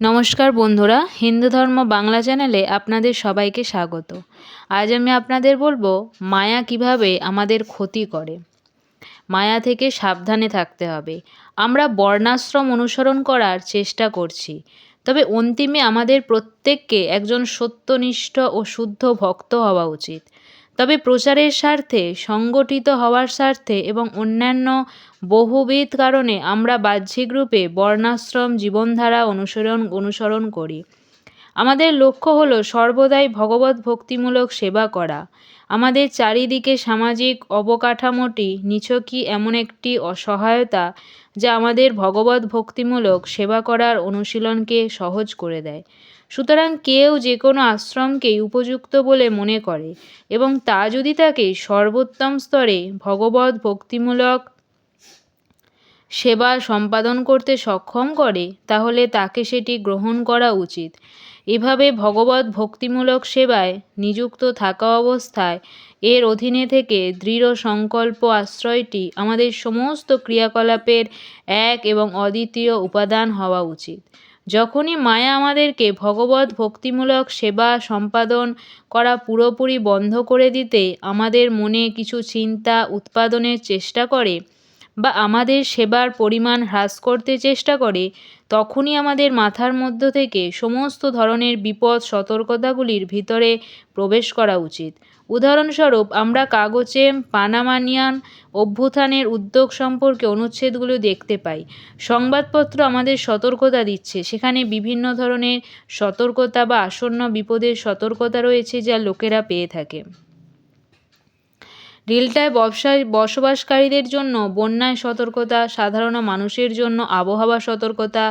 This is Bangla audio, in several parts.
নমস্কার বন্ধুরা, হিন্দু ধর্ম বাংলা চ্যানেলে আপনাদের সবাইকে স্বাগত। আজ আমি আপনাদের বলব মায়া কীভাবে আমাদের ক্ষতি করে। মায়া থেকে সাবধানে থাকতে হবে। আমরা বর্ণাশ্রম অনুসরণ করার চেষ্টা করছি। তবে অন্তিমে আমাদের প্রত্যেককে একজন সত্যনিষ্ঠ ও শুদ্ধ ভক্ত হওয়া উচিত। তবে প্রচারের স্বার্থে, সংগঠিত হওয়ার স্বার্থে এবং অন্যান্য বহুবিধ কারণে আমরা বাহ্যিক রূপে বর্ণাশ্রম, জীবনধারা অনুসরণ অনুসরণ করি। আমাদের লক্ষ্য হল সর্বদাই ভগবত ভক্তিমূলক সেবা করা। আমাদের চারিদিকে সামাজিক অবকাঠামোটি নিছকই এমন একটি অসহায়তা যা আমাদের ভগবত ভক্তিমূলক সেবা করার অনুশীলনকে সহজ করে দেয়। সুতরাং কেউ যে কোনো আশ্রমকেই উপযুক্ত বলে মনে করে এবং তা যদি তাকে সর্বোত্তম স্তরে ভগবত ভক্তিমূলক সেবা সম্পাদন করতে সক্ষম করে, তাহলে তাকে সেটি গ্রহণ করা উচিত। এভাবে ভগবত ভক্তিমূলক সেবায় নিযুক্ত থাকা অবস্থায় এর অধীনে থেকে দৃঢ় সংকল্প আশ্রয়টি আমাদের সমস্ত ক্রিয়াকলাপের এক এবং অদ্বিতীয় উপাদান হওয়া উচিত। যখনই মায়া আমাদেরকে ভগবত ভক্তিমূলক সেবা সম্পাদন করা পুরোপুরি বন্ধ করে দিতে আমাদের মনে কিছু চিন্তা উৎপাদনের চেষ্টা করে বা আমাদের সেবার পরিমাণ হ্রাস করতে চেষ্টা করে, তখনই আমাদের মাথার মধ্য থেকে সমস্ত ধরনের বিপদ সতর্কতাগুলির ভিতরে প্রবেশ করা উচিত। উদাহরণস্বরূপ, আমরা কাগজে পানামানিয়ান অভ্যুত্থানের উদ্যোগ সম্পর্কে অনুচ্ছেদগুলো দেখতে পাই। সংবাদপত্র আমাদের সতর্কতা দিচ্ছে। সেখানে বিভিন্ন ধরনের সতর্কতা বা আসন্ন বিপদের সতর্কতা রয়েছে যা লোকেরা পেয়ে থাকে। রিলটায় ব্যবসায় বসবাসকারীদের জন্য বন্যায় সতর্কতা, সাধারণ মানুষের জন্য আবহাওয়া সতর্কতা,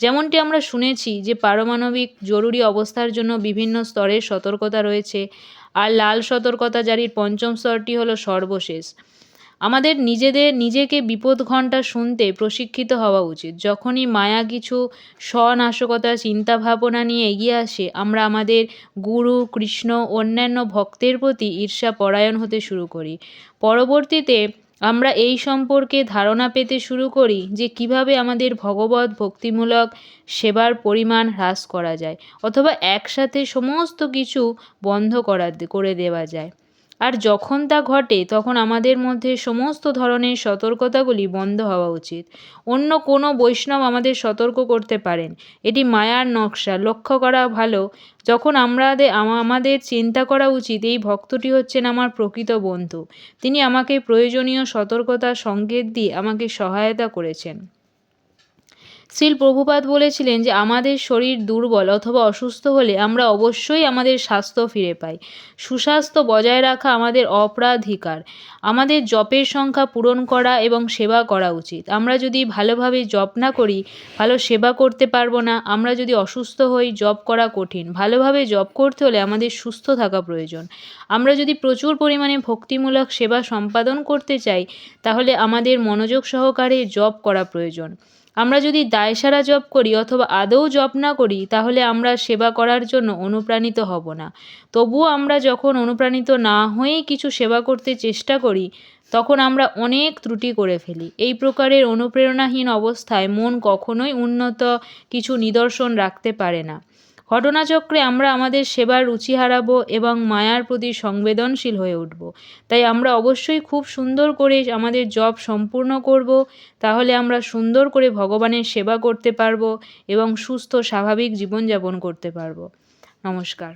যেমনটি আমরা শুনেছি যে পারমাণবিক জরুরি অবস্থার জন্য বিভিন্ন স্তরের সতর্কতা রয়েছে। আর লাল সতর্কতা জারির পঞ্চম স্তরটি হলো সর্বশেষ। আমাদের নিজেদের, নিজেকে বিপদ ঘণ্টা শুনতে প্রশিক্ষিত হওয়া উচিত। যখনই মায়া কিছু স্বনাশকতা চিন্তা ভাবনা নিয়ে এগিয়ে আসে, আমরা আমাদের গুরু, কৃষ্ণ, অন্যান্য ভক্তের প্রতি ঈর্ষা পরায়ণ হতে শুরু করি। পরবর্তীতে আমরা এই সম্পর্কে ধারণা পেতে শুরু করি যে কীভাবে আমাদের ভগবত ভক্তিমূলক সেবার পরিমাণ হ্রাস করা যায়, অথবা একসাথে সমস্ত কিছু বন্ধ করা, করে দেওয়া যায়। আর যখন তা ঘটে, তখন আমাদের মধ্যে সমস্ত ধরনের সতর্কতাগুলি বন্ধ হওয়া উচিত। অন্য কোনো বৈষ্ণব আমাদের সতর্ক করতে পারেন। এটি মায়ার নকশা। লক্ষ্য করা ভালো। যখন আমাদের আমাদের চিন্তা করা উচিত, এই ভক্তটি হচ্ছেন আমার প্রকৃত বন্ধু। তিনি আমাকে প্রয়োজনীয় সতর্কতা সংকেত দিয়ে আমাকে সহায়তা করেছেন। শ্রীল প্রভুপাত বলেছিলেন যে, আমাদের শরীর দুর্বল অথবা অসুস্থ হলে আমরা অবশ্যই আমাদের স্বাস্থ্য ফিরে পাই। সুস্বাস্থ্য বজায় রাখা আমাদের অপরাধিকার। আমাদের জপের সংখ্যা পূরণ করা এবং সেবা করা উচিত। আমরা যদি ভালোভাবে জপ না করি, ভালো সেবা করতে পারব না। আমরা যদি অসুস্থ হই, জপ করা কঠিন। ভালোভাবে জপ করতে হলে আমাদের সুস্থ থাকা প্রয়োজন। আমরা যদি প্রচুর পরিমাণে ভক্তিমূলক সেবা সম্পাদন করতে চাই, তাহলে আমাদের মনোযোগ সহকারে জপ করা প্রয়োজন। আমরা যদি দায়সারা জপ করি অথবা আদৌ জপ না করি, তাহলে আমরা সেবা করার জন্য অনুপ্রাণিত হব না। তবুও আমরা যখন অনুপ্রাণিত না হয়েই কিছু সেবা করতে চেষ্টা করি, তখন আমরা অনেক ত্রুটি করে ফেলি। এই প্রকারের অনুপ্রেরণাহীন অবস্থায় মন কখনোই উন্নত কিছু নিদর্শন রাখতে পারে না। ঘটনাচক্রে আমরা আমাদের সেবার রুচি হারাবো এবং মায়ার প্রতি সংবেদনশীল হয়ে উঠব। তাই আমরা অবশ্যই খুব সুন্দর করে আমাদের জব সম্পূর্ণ করব, তাহলে আমরা সুন্দর করে ভগবানের সেবা করতে পারব এবং সুস্থ স্বাভাবিক জীবনযাপন করতে পারব। নমস্কার।